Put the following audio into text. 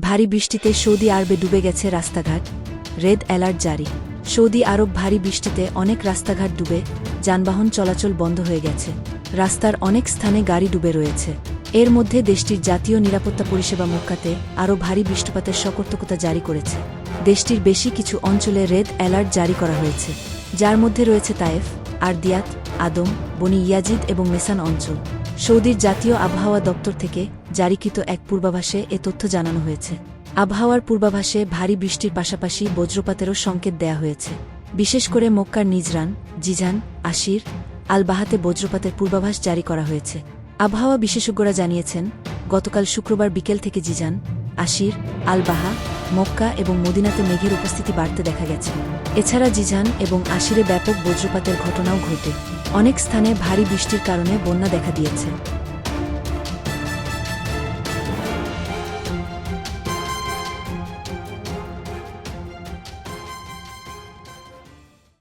ভারী বৃষ্টিতে সৌদি আরবে ডুবে গেছে রাস্তাঘাট। রেড অ্যালার্ট জারি। সৌদি আরব ভারী বৃষ্টিতে অনেক রাস্তাঘাট ডুবে, যানবাহন চলাচল বন্ধ হয়ে গেছে। রাস্তার অনেক স্থানে গাড়ি ডুবে রয়েছে। এর মধ্যে দেশটির জাতীয় নিরাপত্তা পরিষেবা মক্কাতে আরও ভারী বৃষ্টিপাতের সতর্কতা জারি করেছে। দেশটির বেশি কিছু অঞ্চলে রেড অ্যালার্ট জারি করা হয়েছে। যার মধ্যে রয়েছে তায়েফ আরদিয়াত, আদম, বনি ইয়াজিদ এবং মেসান অঞ্চল। সৌদির জাতীয় আবহাওয়া দপ্তর থেকে জারিকৃত এক পূর্বাভাসে এ তথ্য জানানো হয়েছে। আবহাওয়ার পূর্বাভাসে ভারী বৃষ্টির পাশাপাশি বজ্রপাতেরও সংকেত দেয়া হয়েছে। বিশেষ করে মক্কার নিজরান, জিজান, আশির আল বাহাতে বজ্রপাতের পূর্বাভাস জারি করা হয়েছে। আবহাওয়া বিশেষজ্ঞরা জানিয়েছেন, গতকাল শুক্রবার বিকেল থেকে জিজান, আশির আল বাহা মক্কা এবং মদিনাতে মেঘের উপস্থিতি বাড়তে দেখা গেছে। এছাড়া জিজান এবং আশিরে ব্যাপক বজ্রপাতের ঘটনাও ঘটে। অনেক স্থানে ভারী বৃষ্টির কারণে বন্যা দেখা দিয়েছে।